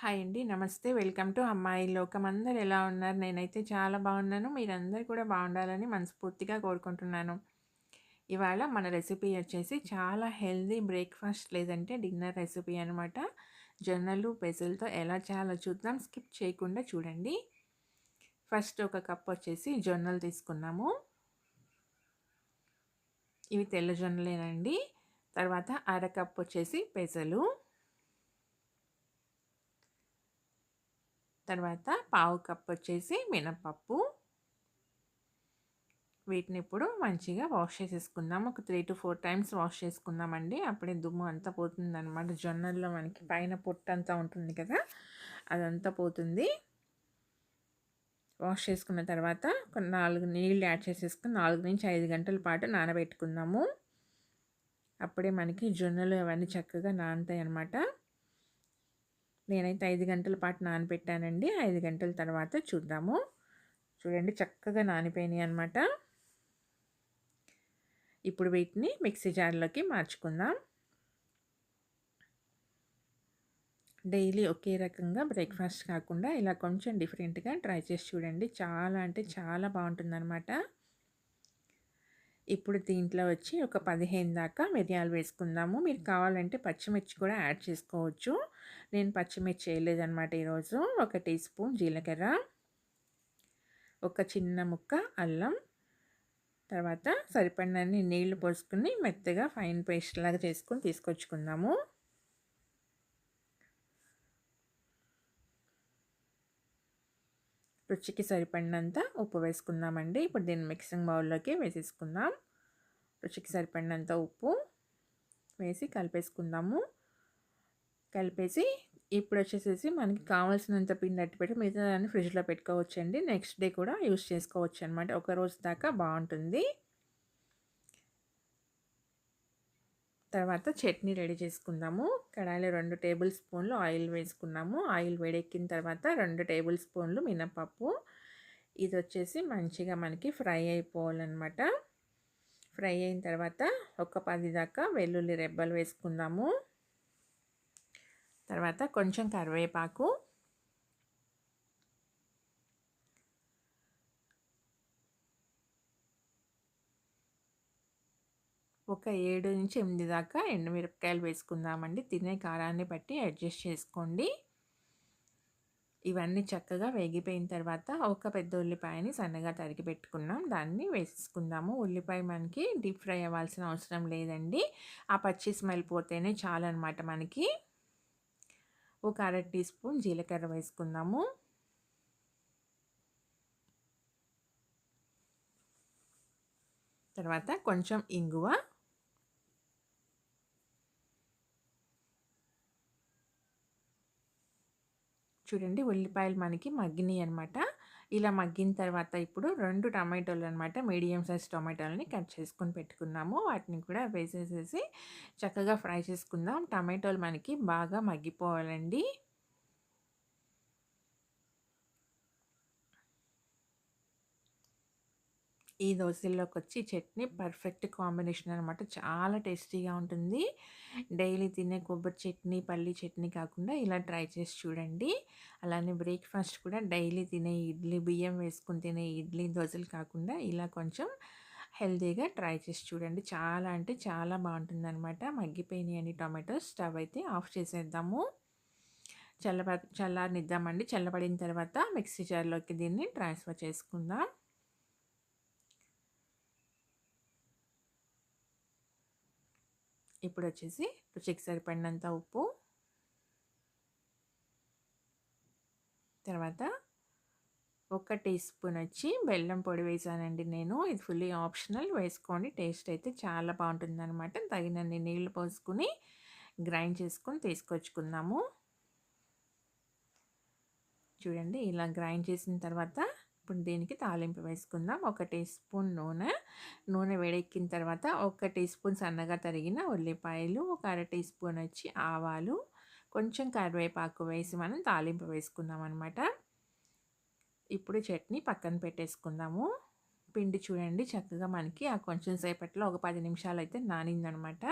Hi అండి. నమస్తే. Welcome to అమ్మాయి లోకం. అందరు ఎలా ఉన్నారు? నేనైతే చాలా బాగున్నాను. మీరందరూ కూడా బాగుండాలని మనస్ఫూర్తిగా కోరుకుంటున్నాను. ఇవాళ మన రెసిపీ వచ్చేసి చాలా హెల్దీ బ్రేక్‌ఫాస్ట్ లేదంటే డిన్నర్ రెసిపీ అనమాట. జొన్నలు, పెసలతో ఎలా చాలా చూద్దాం. స్కిప్ చేయకుండా చూడండి. ఫస్ట్ ఒక కప్ వచ్చేసి జొన్నలు తీసుకున్నాము. ఇవి తెల్ల జొన్నలేనండి. తర్వాత అర కప్ వచ్చేసి పెసలు. తర్వాత పావు కప్ వచ్చేసి మినపప్పు వీటిని ఇప్పుడు మంచిగా వాష్ చేసేసుకుందాం. ఒక three to four times wash చేసుకుందామండి. అప్పుడే దుమ్ము అంతా పోతుంది అనమాట జొన్నల్లో మనకి పైన పొట్టు అంతా ఉంటుంది కదా అదంతా పోతుంది. వాష్ చేసుకున్న తర్వాత ఒక నాలుగు నీళ్ళు యాడ్ చేసేసుకుని నాలుగు నుంచి ఐదు గంటల పాటు నానబెట్టుకుందాము. అప్పుడే మనకి జొన్నలు అవన్నీ చక్కగా నానుతాయి అన్నమాట నేనైతే ఐదు గంటల పాటు నానబెట్టానండి. ఐదు గంటల తర్వాత చూద్దాము. చూడండి చక్కగా నానిపోయినాయి అనమాట ఇప్పుడు వీటిని మిక్సీ జార్లోకి మార్చుకుందాం. డైలీ ఒకే రకంగా బ్రేక్ఫాస్ట్ కాకుండా ఇలా కొంచెం డిఫరెంట్గా ట్రై చేసి చూడండి. చాలా అంటే చాలా బాగుంటుందన్నమాట. ఇప్పుడు దీంట్లో వచ్చి ఒక పదిహేను దాకా మిరియాలు వేసుకుందాము. మీరు కావాలంటే పచ్చిమిర్చి కూడా యాడ్ చేసుకోవచ్చు. నేను పచ్చిమిర్చి వేయలేదనమాట ఈరోజు. ఒక టీ స్పూన్ జీలకర్ర ఒక చిన్న ముక్క అల్లం తర్వాత సరిపడినన్ని నీళ్ళు పోసుకుని మెత్తగా ఫైన్ పేస్ట్ లాగా చేసుకొని తీసుకొచ్చుకుందాము. రుచికి సరిపడినంత ఉప్పు వేసుకుందామండి. ఇప్పుడు దీన్ని మిక్సింగ్ బౌల్లోకి వేసేసుకుందాం. రుచికి సరిపడినంత ఉప్పు వేసి కలిపేసుకుందాము. కలిపేసి ఇప్పుడు వచ్చేసేసి మనకి కావాల్సినంత పిండి అట్టి పెట్టి మిగతా దాన్ని ఫ్రిడ్జ్లో పెట్టుకోవచ్చండి. నెక్స్ట్ డే కూడా యూస్ చేసుకోవచ్చు అనమాట ఒక రోజు దాకా బాగుంటుంది. తర్వాత చట్నీ రెడీ చేసుకుందాము. కడాయిలో రెండు టేబుల్ స్పూన్లు ఆయిల్ వేసుకున్నాము. ఆయిల్ వేడెక్కిన తర్వాత రెండు టేబుల్ స్పూన్లు మినపప్పు. ఇది వచ్చేసి మంచిగా మనకి ఫ్రై అయిపోవాలన్నమాట. ఫ్రై అయిన తర్వాత ఒక పది దాకా వెల్లుల్లి రెబ్బలు వేసుకుందాము. తర్వాత కొంచెం కరివేపాకు. ఒక ఏడు నుంచి ఎనిమిది దాకా ఎండుమిరపకాయలు వేసుకుందామండి. తినే కారాన్ని బట్టి అడ్జస్ట్ చేసుకోండి. ఇవన్నీ చక్కగా వేగిపోయిన తర్వాత ఒక పెద్ద ఉల్లిపాయని సన్నగా తరిగి పెట్టుకున్నాం. దాన్ని వేసుకుందాము ఉల్లిపాయ మనకి డీప్ ఫ్రై అవ్వాల్సిన అవసరం లేదండి. ఆ పచ్చి స్మెల్ పోతేనే చాలన్నమాట మనకి. ఒక అర టీ స్పూన్ జీలకర్ర వేసుకుందాము. తర్వాత కొంచెం ఇంగువ. చూడండి ఉల్లిపాయలు మనకి మగ్గినాయి అనమాట. ఇలా మగ్గిన తర్వాత ఇప్పుడు రెండు టమాటోలు అనమాట మీడియం సైజ్ టమాటోలని కట్ చేసుకొని పెట్టుకున్నాము. వాటిని కూడా వేసేసేసి చక్కగా ఫ్రై చేసుకుందాం. టమాటోలు మనకి బాగా మగ్గిపోవాలండి. ఈ దోశల్లోకి వచ్చి చట్నీ పర్ఫెక్ట్ కాంబినేషన్ అనమాట చాలా టేస్టీగా ఉంటుంది. డైలీ తినే కొబ్బరి చట్నీ పల్లి చట్నీ కాకుండా ఇలా ట్రై చేసి చూడండి. అలానే బ్రేక్ఫాస్ట్ కూడా డైలీ తినే ఇడ్లీ బియ్యం వేసుకుని తినే ఇడ్లీ దోశలు కాకుండా ఇలా కొంచెం హెల్తీగా ట్రై చేసి చూడండి. చాలా అంటే చాలా బాగుంటుంది అనమాట మగ్గిపోయినాయి టొమాటోస్. స్టవ్ అయితే ఆఫ్ చేసేద్దాము. చల్లబ చల్లారనిద్దామండి. చల్లబడిన తర్వాత మిక్సీ జార్లోకి దీన్ని ట్రాన్స్ఫర్ చేసుకుందాం. ఇప్పుడు వచ్చేసి రుచికి సరిపడినంత ఉప్పు. తర్వాత ఒక టీ స్పూన్ వచ్చి బెల్లం పొడి వేసానండి నేను. ఇది ఫుల్లీ ఆప్షనల్. వేసుకోండి. టేస్ట్ అయితే చాలా బాగుంటుంది అనమాట తగినన్ని నీళ్ళు పోసుకుని గ్రైండ్ చేసుకొని తీసుకొచ్చుకుందాము. చూడండి ఇలా గ్రైండ్ చేసిన తర్వాత ఇప్పుడు దీనికి తాలింపు వేసుకుందాం. ఒక టీ స్పూన్ నూనె. నూనె వేడెక్కిన తర్వాత ఒక టీ స్పూన్ సన్నగా తరిగిన ఉల్లిపాయలు ఒక అర టీ స్పూన్ వచ్చి ఆవాలు కొంచెం కరివేపాకు వేసి మనం తాలింపు వేసుకుందాం అనమాట ఇప్పుడు చట్నీ పక్కన పెట్టేసుకుందాము. పిండి చూడండి చక్కగా మనకి ఆ కొంచెం సేపట్లో ఒక పది నిమిషాలు అయితే నానిందనమాట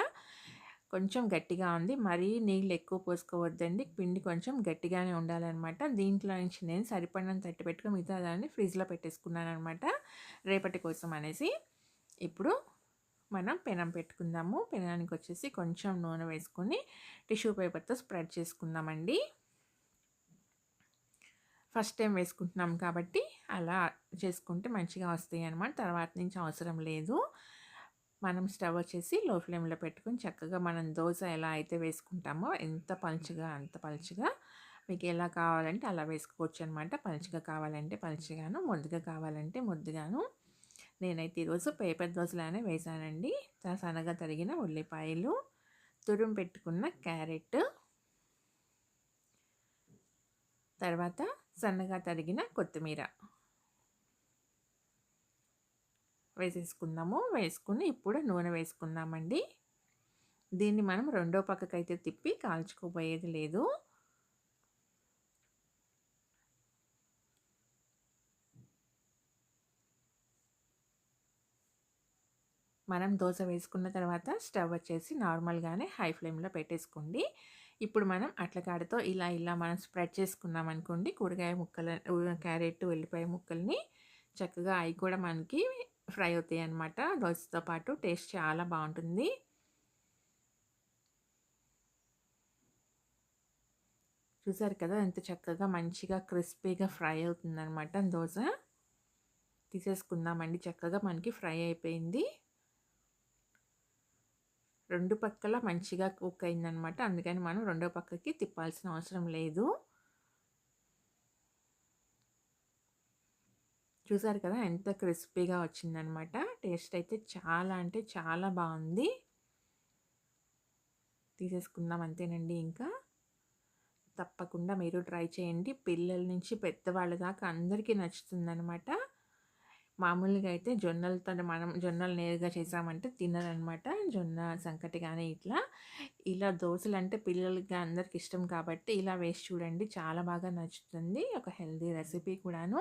కొంచెం గట్టిగా ఉంది. మరీ నీళ్ళు ఎక్కువ పోసుకోవద్దండి. పిండి కొంచెం గట్టిగానే ఉండాలన్నమాట. దీంట్లో నుంచి నేను సరిపడినంత తట్టి పెట్టుకుని మిగతా దాన్ని ఫ్రిడ్జ్లో పెట్టేసుకున్నాను అనమాట రేపటి కోసం అనేసి ఇప్పుడు మనం పెనం పెట్టుకుందాము. పెనానికి వచ్చేసి కొంచెం నూనె వేసుకొని టిష్యూ పేపర్తో స్ప్రెడ్ చేసుకుందామండి. ఫస్ట్ టైం వేసుకుంటున్నాం కాబట్టి అలా చేసుకుంటే మంచిగా వస్తాయి అనమాట తర్వాత నుంచి అవసరం లేదు. మనం స్టవ్ వచ్చేసి లో ఫ్లేమ్లో పెట్టుకొని చక్కగా మనం దోశ ఎలా అయితే వేసుకుంటామో ఎంత పలుచగా అంత పలుచగా మీకు ఎలా కావాలంటే అలా వేసుకోవచ్చు అనమాట పలుచగా కావాలంటే పలుచగాను ముద్దుగా కావాలంటే ముద్దుగాను. నేనైతే ఈరోజు పేపర్ దోశలానే వేసానండి. సన్నగా తరిగిన ఉల్లిపాయలు తురుము పెట్టుకున్న క్యారెట్ తర్వాత సన్నగా తరిగిన కొత్తిమీర. వేసేసుకుందాము. వేసుకుని ఇప్పుడు నూనె వేసుకుందామండి. దీన్ని మనం రెండో పక్కకైతే తిప్పి కాల్చుకోబోయేది లేదు. మనం దోశ వేసుకున్న తర్వాత స్టవ్ వచ్చేసి నార్మల్గానే హై ఫ్లేమ్లో పెట్టేసుకోండి. ఇప్పుడు మనం అట్లకాడతో ఇలా ఇలా మనం స్ప్రెడ్ చేసుకున్నాం అనుకోండి కూరగాయ ముక్కల క్యారెట్ ఉల్లిపాయ ముక్కల్ని చక్కగా అవి కూడా మనకి ఫ్రై అవుతాయి అన్నమాట. దోశతో పాటు టేస్ట్ చాలా బాగుంటుంది. చూసారు కదా ఎంత చక్కగా మంచిగా క్రిస్పీగా ఫ్రై అవుతుందన్నమాట దోశ. తీసేసుకుందామండి. చక్కగా మనకి ఫ్రై అయిపోయింది. రెండు పక్కల మంచిగా కుక్ అయిందనమాట అందుకని మనం రెండో పక్కకి తిప్పాల్సిన అవసరం లేదు. చూసారు కదా! ఎంత క్రిస్పీగా వచ్చిందనమాట. టేస్ట్ అయితే చాలా అంటే చాలా బాగుంది. తీసేసుకుందాం అంతేనండి ఇంకా. తప్పకుండా మీరు ట్రై చేయండి. పిల్లల నుంచి పెద్దవాళ్ళ దాకా అందరికీ నచ్చుతుందనమాట. మామూలుగా అయితే జొన్నలతో మనం జొన్నలు నేరుగా చేసామంటే తినరనమాట. జొన్న సంకటి కానీ ఇట్లా. ఇలా దోశలు అంటే పిల్లలకి అందరికి ఇష్టం కాబట్టి ఇలా వేసి చూడండి. చాలా బాగా నచ్చుతుంది. ఒక హెల్దీ రెసిపీ కూడాను.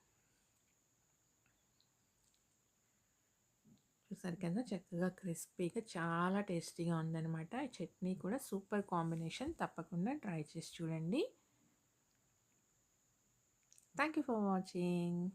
చూసారు చక్కగా క్రిస్పీగా చాలా టేస్టీగా ఉందన్నమాట. చట్నీ కూడా సూపర్ కాంబినేషన్. తప్పకుండా ట్రై చేసి చూడండి. Thank you for watching.